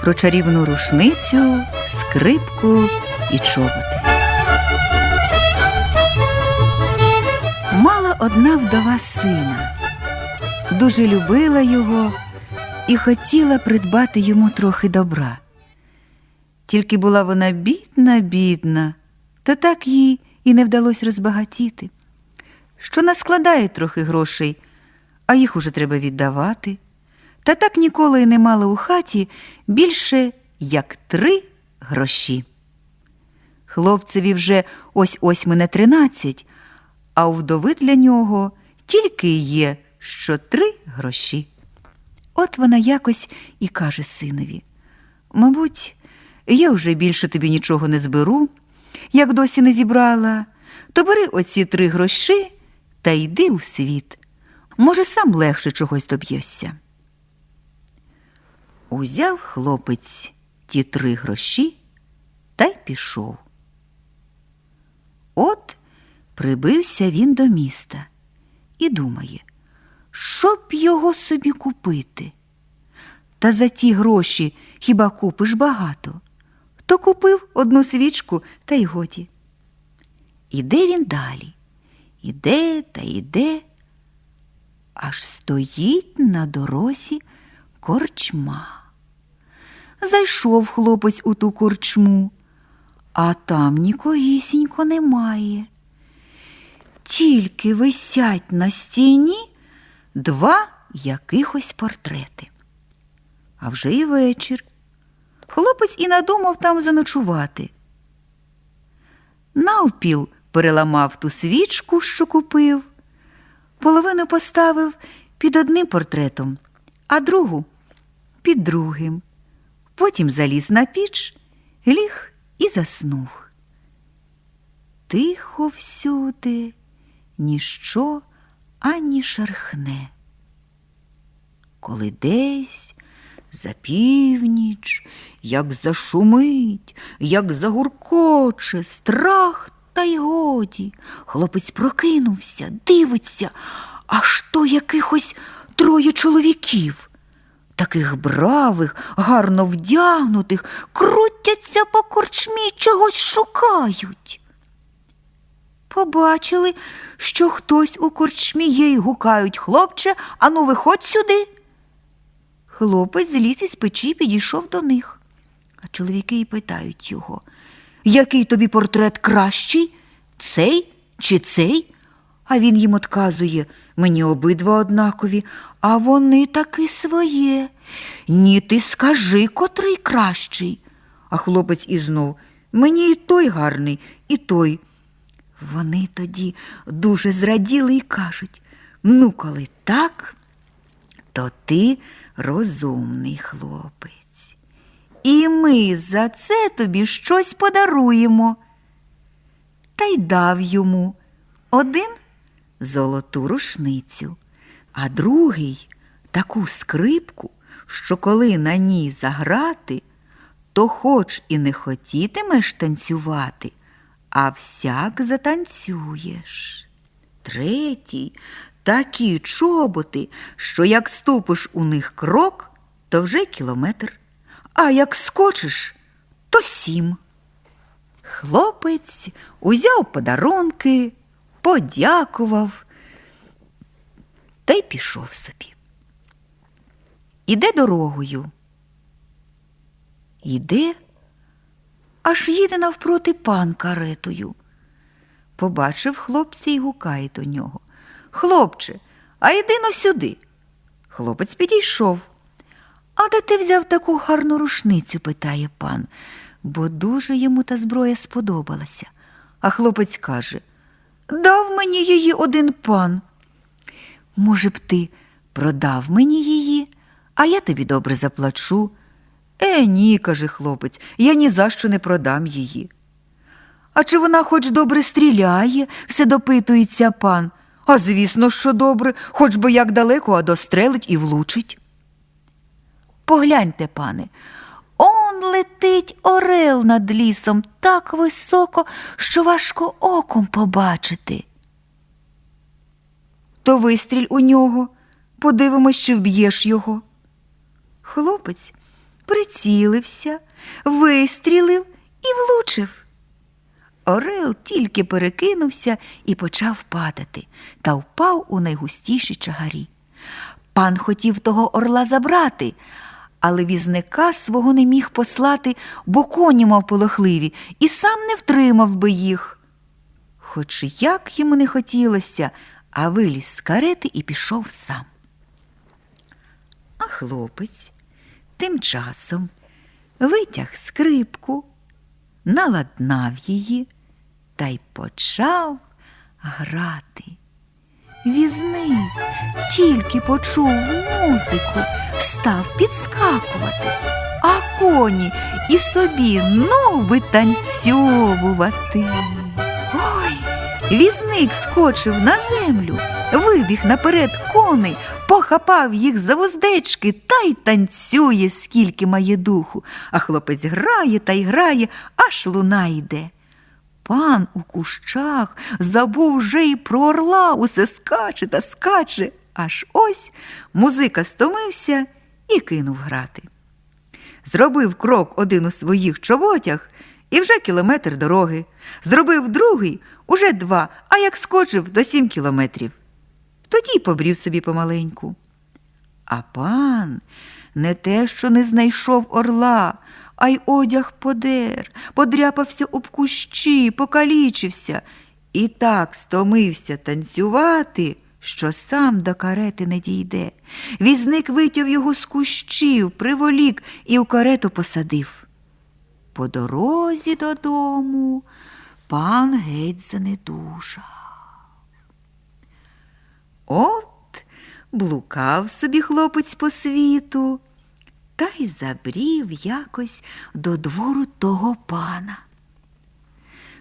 про чарівну рушницю, скрипку і чоботи. Мала одна вдова сина, дуже любила його і хотіла придбати йому трохи добра. Тільки була вона бідна, бідна, то так їй і не вдалося розбагатіти, що наскладає трохи грошей, а їх уже треба віддавати. Та так ніколи й не мала у хаті більше як три гроші. Хлопцеві вже ось ось мене тринадцять, а у вдови для нього тільки є, що три гроші. От вона якось і каже синові: Мабуть, я вже більше тобі нічого не зберу, як досі не зібрала, то бери оці три гроші та йди у світ. Може, сам легше чогось доб'єшся. Узяв хлопець ті три гроші та й пішов. От прибився він до міста і думає, що б його собі купити. Та за ті гроші хіба купиш багато? То купив одну свічку та й годі. Іде він далі, іде та йде, аж стоїть на дорозі корчма. Зайшов хлопець у ту корчму, а там нікоїсінько немає. Тільки висять на стіні два якихось портрети. А вже і вечір. Хлопець і надумав там заночувати. Навпіл переламав ту свічку, що купив, половину поставив під одним портретом, а другу під другим. Потім заліз на піч, ліг і заснув. Тихо всюди, ніщо ані шархне. Коли десь за північ, як зашумить, як загуркоче, страх та й годі. Хлопець прокинувся, дивиться, аж то якихось троє чоловіків. Таких бравих, гарно вдягнутих, крутяться по корчмі, чогось шукають. Побачили, що хтось у корчмі є й гукають хлопче, ану, виходь сюди. Хлопець зліз із печі підійшов до них. А чоловіки й питають його, який тобі портрет кращий? Цей чи цей? А він їм отказує мені обидва однакові, а вони таки своє. Ні, ти скажи, котрий кращий. А хлопець і знов мені і той гарний, і той. Вони тоді дуже зраділи і кажуть ну, коли так, то ти розумний хлопець. І ми за це тобі щось подаруємо. Та й дав йому один золоту рушницю, а другий таку скрипку, що коли на ній заграти, то хоч і не хотітимеш танцювати, а всяк затанцюєш. Третій такі чоботи, що як ступиш у них крок, то вже кілометр, а як скочиш, то сім. Хлопець узяв подарунки, подякував та й пішов собі. Іде дорогою. Іде, аж їде навпроти пан каретою. Побачив хлопця і гукає до нього. Хлопче, а йди но сюди. Хлопець підійшов. А де ти взяв таку гарну рушницю? питає пан, бо дуже йому та зброя сподобалася. А хлопець каже Дав мені її один пан. Може б, ти продав мені її, а я тобі добре заплачу. Е, ні, каже хлопець, я ні за що не продам її. А чи вона хоч добре стріляє? все допитується пан. А звісно, що добре, хоч би як далеко, а дострелить і влучить. Погляньте, пане, летить орел над лісом так високо, що важко оком побачити. То вистріль у нього, подивимось, чи вб'єш його. Хлопець прицілився, вистрілив і влучив. Орел тільки перекинувся і почав падати та впав у найгустіші чагарі. Пан хотів того орла забрати, але візника свого не міг послати, бо коні мав полохливі, і сам не втримав би їх. Хоч як йому не хотілося, а виліз з карети і пішов сам. А хлопець тим часом витяг скрипку, наладнав її та й почав грати. Візник тільки почув музику, став підскакувати, а коні і собі ну витанцьовувати. Ой, візник скочив на землю, вибіг наперед коней, похапав їх за вуздечки та й танцює, скільки має духу, а хлопець грає та й грає, аж луна йде. Пан у кущах забув вже й про орла, усе скаче та скаче, аж ось музика стомився і кинув грати. Зробив крок один у своїх чоботях і вже кілометр дороги. Зробив другий уже два, а як скочив до сім кілометрів. Тоді й побрів собі помаленьку. А пан не те, що не знайшов орла, а й одяг подер, подряпався об кущі, покалічився і так стомився танцювати, що сам до карети не дійде. Візник витяв його з кущів, приволік і в карету посадив. По дорозі додому пан геть занедужав. От блукав собі хлопець по світу та й забрів якось до двору того пана.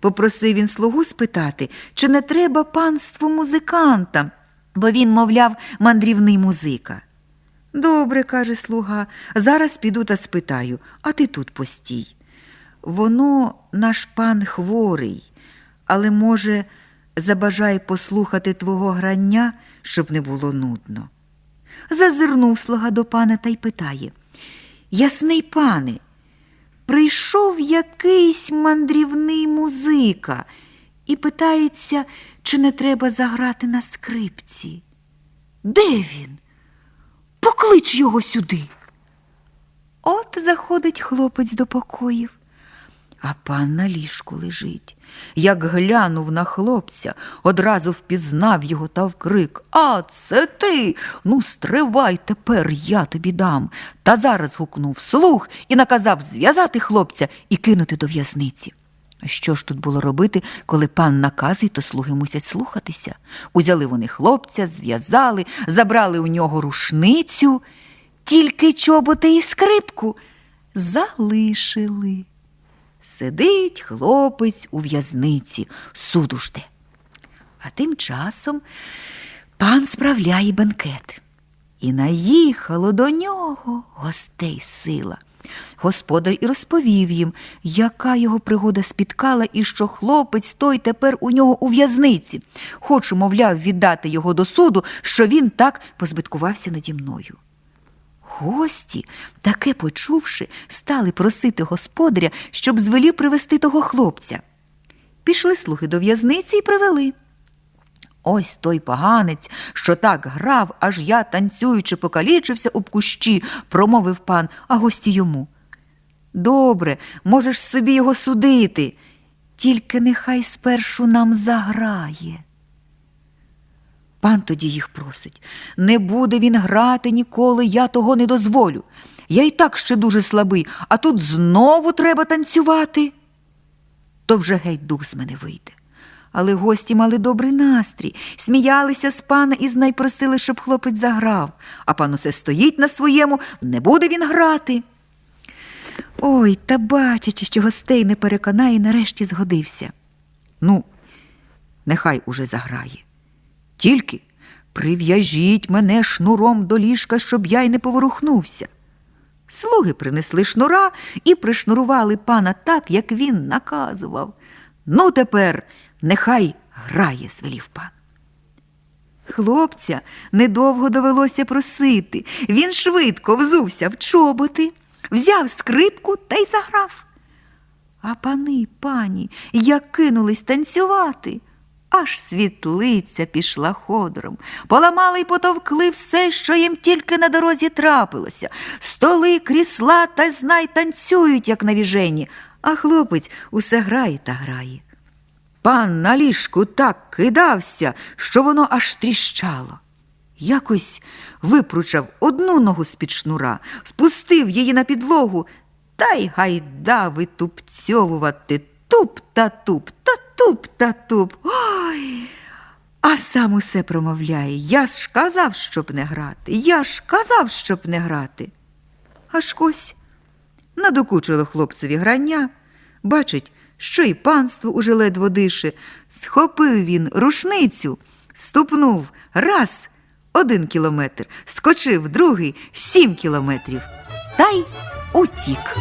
Попросив він слугу спитати, чи не треба панству музиканта, бо він, мовляв, мандрівний музика. Добре, каже слуга, зараз піду та спитаю, а ти тут постій. Воно наш пан хворий, але, може, забажає послухати твого грання, щоб не було нудно. Зазирнув слуга до пана та й питає Ясний пане, прийшов якийсь мандрівний музика і питається, чи не треба заграти на скрипці. Де він? Поклич його сюди. От заходить хлопець до покоїв. А пан на ліжку лежить. Як глянув на хлопця, одразу впізнав його та вкрик А це ти? Ну, стривай тепер, я тобі дам. Та зараз гукнув слух і наказав зв'язати хлопця і кинути до в'язниці. Що ж тут було робити, коли пан наказує, то слуги мусять слухатися. Узяли вони хлопця, зв'язали, забрали у нього рушницю, тільки чоботи і скрипку залишили. Сидить хлопець у в'язниці, суду жде. А тим часом пан справляє бенкет. І наїхало до нього гостей сила. Господар і розповів їм, яка його пригода спіткала, і що хлопець той тепер у нього у в'язниці. Хочу, мовляв, віддати його до суду, що він так позбиткувався наді мною. Гості, таке почувши, стали просити господаря, щоб звелів привести того хлопця. Пішли слуги до в'язниці і привели. Ось той поганець, що так грав, аж я, танцюючи, покалічився об кущі, промовив пан, а гості йому. Добре, можеш собі його судити, тільки нехай спершу нам заграє. Пан тоді їх просить. Не буде він грати ніколи, я того не дозволю. Я й так ще дуже слабий, а тут знову треба танцювати. То вже геть дух з мене вийде. Але гості мали добрий настрій, сміялися з пана і знай просили, щоб хлопець заграв, а пан усе стоїть на своєму, не буде він грати. Ой, та бачачи, що гостей не переконає, нарешті згодився. Ну, нехай уже заграє. Тільки прив'яжіть мене шнуром до ліжка, щоб я й не поворухнувся. Слуги принесли шнура і пришнурували пана так, як він наказував. Ну, тепер нехай грає, звелів пан. Хлопця недовго довелося просити. Він швидко взувся в чоботи, взяв скрипку та й заграв. А пани пані як кинулись танцювати. Аж світлиця пішла ходором, поламали й потовкли все, що їм тільки на дорозі трапилося. Столи, крісла та знай танцюють, як навіжені, а хлопець усе грає та грає. Пан на ліжку так кидався, що воно аж тріщало. Якось випручав одну ногу з-під шнура, спустив її на підлогу та й гайда витупцьовувати туп та туп, та туп та туп. Ой! А сам усе промовляє. Я ж казав, щоб не грати. Я ж казав, щоб не грати. Аж ось надокучило хлопцеві грання. Бачить, що і панство уже ледве дише. Схопив він рушницю, ступнув раз один кілометр, скочив другий сім кілометрів та й утік.